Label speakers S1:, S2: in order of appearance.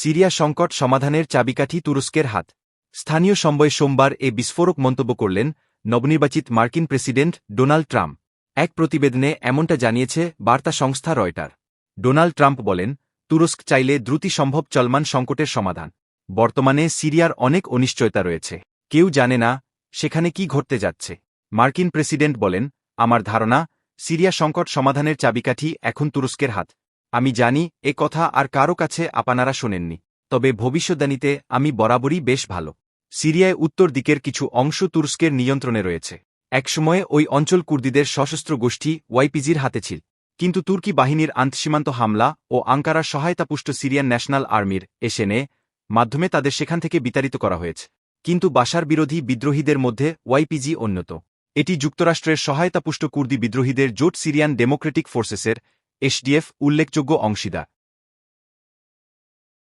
S1: Syria সংকট সমাধানের চাবিকাঠি তুরস্কের হাত। স্থানীয় সময়ে সোমবার এ বিস্ফোরক মন্তব্য করলেন নবনির্বাচিত মার্কিন প্রেসিডেন্ট ডোনাল্ড ট্রাম্প। এক প্রতিবেদনে এমনটা জানিয়েছে বার্তা সংস্থা রয়টার। ডোনাল্ড ট্রাম্প বলেন, তুরস্ক চাইলে দ্রুতি সম্ভব চলমান সংকটের সমাধান। বর্তমানে সিরিয়ার অনেক অনিশ্চয়তা রয়েছে। কেউ জানে না সেখানে কি ঘটতে যাচ্ছে। মার্কিন প্রেসিডেন্ট বলেন, আমার ধারণা, সিরিয়া সংকট সমাধানের চাবিকাঠি এখন তুরস্কের হাত। আমি জানি, এ কথা আর কারও কাছে আপনারা শোনেননি, তবে ভবিষ্যদ্বাণীতে আমি বরাবরই বেশ ভালো। সিরিয়ায় উত্তর দিকের কিছু অংশ তুরস্কের নিয়ন্ত্রণে রয়েছে। একসময়ে ওই অঞ্চল কুর্দিদের সশস্ত্র গোষ্ঠী ওয়াইপিজির হাতে ছিল। কিন্তু তুর্কি বাহিনীর আন্তঃসীমান্ত হামলা ও আঙ্কারার সহায়তাপুষ্ট সিরিয়ান ন্যাশনাল আর্মির এসএনএ মাধ্যমে তাদের সেখান থেকে বিতাড়িত করা হয়েছে। কিন্তু বাসার বিরোধী বিদ্রোহীদের মধ্যে ওয়াইপিজি অন্যত। এটি যুক্তরাষ্ট্রের সহায়তাপুষ্ট কুর্দি বিদ্রোহীদের জোট সিরিয়ান ডেমোক্রেটিক ফোর্সেসের এসডিএফ উল্লেখযোগ্য অংশীদার।